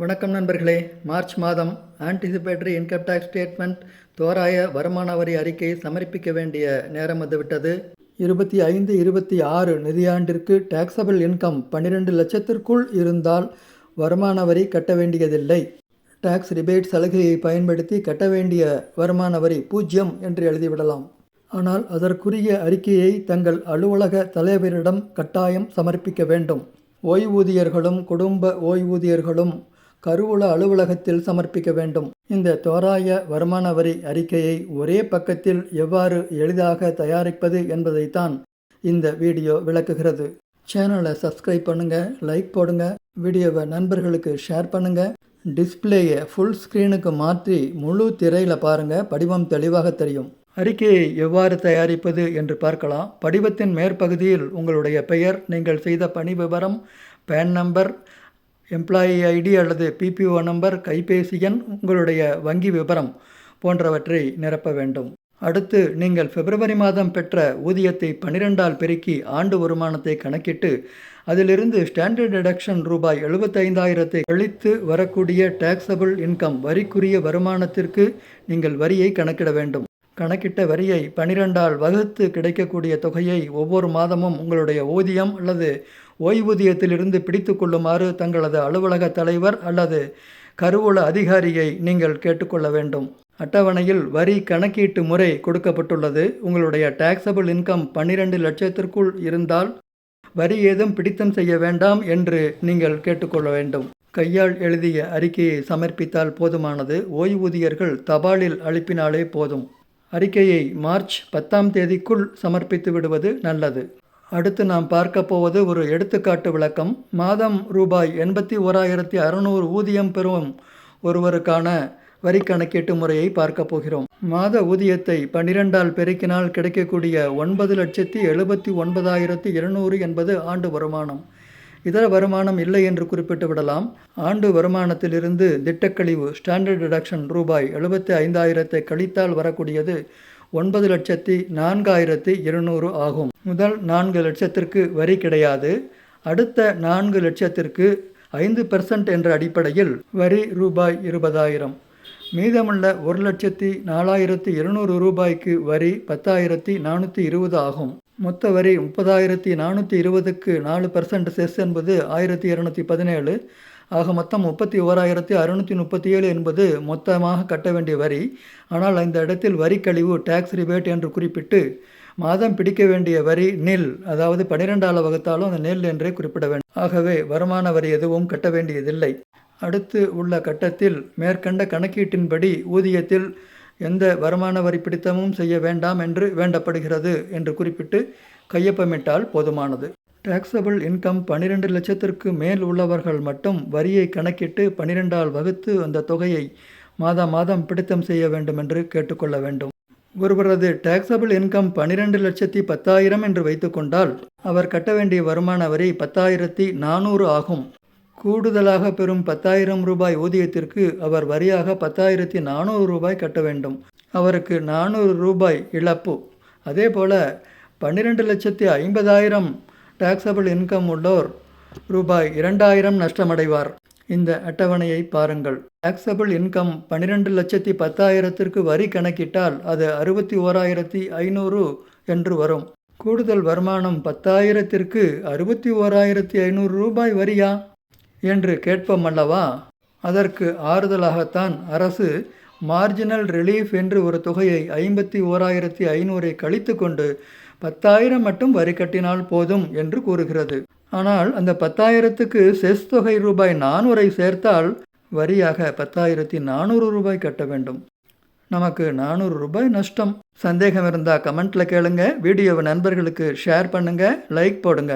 வணக்கம் நண்பர்களே. மார்ச் மாதம் ஆன்டிசிபேட்டரி இன்கம் டேக்ஸ் ஸ்டேட்மெண்ட் தோராய வருமான வரி அறிக்கையை சமர்ப்பிக்க வேண்டிய நேரம் வந்துவிட்டது. இருபத்தி ஐந்து இருபத்தி ஆறு நிதியாண்டிற்கு டேக்ஸபிள் இன்கம் பன்னிரெண்டு லட்சத்திற்குள் இருந்தால் வருமான வரி கட்ட வேண்டியதில்லை. டேக்ஸ் ரிபேட் சலுகையை பயன்படுத்தி கட்ட வேண்டிய வருமான வரி பூஜ்ஜியம் என்று எழுதிவிடலாம். ஆனால் அதற்குரிய அறிக்கையை தங்கள் அலுவலக தலைவரிடம் கட்டாயம் சமர்ப்பிக்க வேண்டும். ஓய்வூதியர்களும் குடும்ப ஓய்வூதியர்களும் கருவூல அலுவலகத்தில் சமர்ப்பிக்க வேண்டும். இந்த தோராய வருமான வரி அறிக்கையை ஒரே பக்கத்தில் எவ்வாறு எளிதாக தயாரிப்பது என்பதைத்தான் இந்த வீடியோ விளக்குகிறது. சேனலை சப்ஸ்கிரைப் பண்ணுங்கள் லைக் போடுங்க வீடியோவை நண்பர்களுக்கு ஷேர் பண்ணுங்கள் டிஸ்பிளேயை ஃபுல் ஸ்க்ரீனுக்கு மாற்றி முழு திரையில் பாருங்கள் படிவம் தெளிவாக தெரியும். அறிக்கையை எவ்வாறு தயாரிப்பது என்று பார்க்கலாம். படிவத்தின் மேற்பகுதியில் உங்களுடைய பெயர் நீங்கள் செய்த பணி விவரம் பேன் நம்பர் எம்ப்ளாயி ஐடி அல்லது பிபிஓ நம்பர் கைபேசி எண் உங்களுடைய வங்கி விவரம் போன்றவற்றை நிரப்ப வேண்டும். அடுத்து நீங்கள் பிப்ரவரி மாதம் பெற்ற ஊதியத்தை பனிரெண்டால் பெருக்கி ஆண்டு வருமானத்தை கணக்கிட்டு அதிலிருந்து ஸ்டாண்டர்ட் டிடக்ஷன் ரூபாய் எழுபத்தைந்தாயிரத்தை கழித்து வரக்கூடிய டேக்ஸபிள் இன்கம் வரிக்குரிய வருமானத்திற்கு நீங்கள் வரியை கணக்கிட வேண்டும். கணக்கிட்ட வரியை பனிரெண்டால் வகுத்து கிடைக்கக்கூடிய தொகையை ஒவ்வொரு மாதமும் உங்களுடைய ஊதியம் அல்லது ஓய்வூதியத்திலிருந்து பிடித்து கொள்ளுமாறு தங்களது அலுவலக தலைவர் அல்லது கருவூல அதிகாரியை நீங்கள் கேட்டுக்கொள்ள வேண்டும். அட்டவணையில் வரி கணக்கீட்டு முறை கொடுக்கப்பட்டுள்ளது. உங்களுடைய டாக்ஸபிள் இன்கம் பன்னிரெண்டு லட்சத்திற்குள் இருந்தால் வரி ஏதும் பிடித்தம் செய்ய வேண்டாம் என்று நீங்கள் கேட்டுக்கொள்ள வேண்டும். கையால் எழுதிய அறிக்கையை சமர்ப்பித்தால் போதுமானது. ஓய்வூதியர்கள் தபாலில் அளிப்பினாலே போதும். அறிக்கையை மார்ச் பத்தாம் தேதிக்குள் சமர்ப்பித்து விடுவது நல்லது. அடுத்து நாம் பார்க்க போவது ஒரு எடுத்துக்காட்டு விளக்கம். மாதம் ரூபாய் எண்பத்தி ஓராயிரத்தி அறுநூறு ஊதியம் பெறும் ஒருவருக்கான வரி கணக்கீட்டு முறையை பார்க்க போகிறோம். மாத ஊதியத்தை பன்னிரெண்டால் பெருக்கினால் கிடைக்கக்கூடிய ஒன்பது லட்சத்தி எழுபத்தி ஒன்பதாயிரத்தி இருநூறு என்பது ஆண்டு வருமானம். இதர வருமானம் இல்லை என்று குறிப்பிட்டு விடலாம். ஆண்டு வருமானத்திலிருந்து திட்டக்கழிவு ஸ்டாண்டர்ட் டிடக்ஷன் ரூபாய் எழுபத்தி ஐந்தாயிரத்தை கழித்தால் வரக்கூடியது ஒன்பது லட்சத்தி நான்காயிரத்தி இருநூறு ஆகும். முதல் நான்கு லட்சத்திற்கு வரி கிடையாது. அடுத்த நான்கு லட்சத்திற்கு ஐந்து பெர்சன்ட் என்ற அடிப்படையில் வரி ரூபாய் இருபதாயிரம். மீதமுள்ள ஒரு லட்சத்தி நாலாயிரத்தி இருநூறு ரூபாய்க்கு வரி பத்தாயிரத்தி நானூற்றி இருபது ஆகும். மொத்த வரி முப்பதாயிரத்தி நானூற்றி இருபதுக்கு நாலு பர்சன்ட் செஸ் என்பது ஆயிரத்தி இரநூத்தி பதினேழு. ஆக மொத்தம் முப்பத்தி ஓராயிரத்தி அறுநூற்றி முப்பத்தி ஏழு என்பது மொத்தமாக கட்ட வேண்டிய வரி. ஆனால் இந்த இடத்தில் வரி கழிவு டேக்ஸ் ரிபேட் என்று குறிப்பிட்டு மாதம் பிடிக்க வேண்டிய வரி நில் அதாவது பனிரெண்டாவது வகுத்தாலும் அந்த நெல் என்றே குறிப்பிட வேண்டும். ஆகவே வருமான வரி எதுவும் கட்ட வேண்டியதில்லை. அடுத்து உள்ள கட்டத்தில் மேற்கண்ட கணக்கீட்டின்படி ஊதியத்தில் எந்த வருமான வரி பிடித்தமும் செய்ய வேண்டாம் என்று வேண்டப்படுகிறது என்று குறிப்பிட்டு கையொப்பமிட்டால் போதுமானது. டாக்ஸபிள் இன்கம் பன்னிரெண்டு லட்சத்திற்கு மேல் உள்ளவர்கள் மட்டும் வரியை கணக்கிட்டு பன்னிரெண்டால் வகுத்து அந்த தொகையை மாதம் மாதம் பிடித்தம் செய்ய வேண்டும் என்று கேட்டுக்கொள்ள வேண்டும். ஒருவரது டாக்ஸபிள் இன்கம் பன்னிரெண்டு லட்சத்தி பத்தாயிரம் என்று வைத்துக்கொண்டால் அவர் கட்ட வேண்டிய வருமான வரி பத்தாயிரத்தி நானூறு ஆகும். கூடுதலாக பெறும் பத்தாயிரம் ரூபாய் ஊதியத்திற்கு அவர் வரியாக பத்தாயிரத்தி நானூறு ரூபாய் கட்ட வேண்டும். அவருக்கு நானூறு ரூபாய் இழப்பு. அதே போல் பன்னிரெண்டு லட்சத்தி ஐம்பதாயிரம் டாக்ஸபிள் இன்கம் உள்ளோர் ரூபாய் இரண்டாயிரம் நஷ்டமடைவார். இந்த அட்டவணையை பாருங்கள். டாக்ஸபிள் இன்கம் பன்னிரெண்டு லட்சத்தி பத்தாயிரத்திற்கு வரி கணக்கிட்டால் அது அறுபத்தி ஓராயிரத்தி ஐநூறு என்று வரும். கூடுதல் வருமானம் பத்தாயிரத்திற்கு அறுபத்தி ஓராயிரத்தி ஐநூறு ரூபாய் வரியா? என்று கேட்போம் அல்லவா? அதற்கு ஆறுதலாகத்தான் அரசு மார்ஜினல் ரிலீஃப் என்று ஒரு தொகையை ஐம்பத்தி ஓராயிரத்தி ஐநூறை கழித்து கொண்டு பத்தாயிரம் மட்டும் வரி கட்டினால் போதும் என்று கூறுகிறது. ஆனால் அந்த பத்தாயிரத்துக்கு செஸ் தொகை ரூபாய் நானூறை சேர்த்தால் வரியாக பத்தாயிரத்தி நானூறு ரூபாய் கட்ட வேண்டும். நமக்கு நானூறு ரூபாய் நஷ்டம். சந்தேகம் இருந்தால் கமெண்ட்டில் கேளுங்க. வீடியோவை நண்பர்களுக்கு ஷேர் பண்ணுங்கள் லைக் போடுங்க.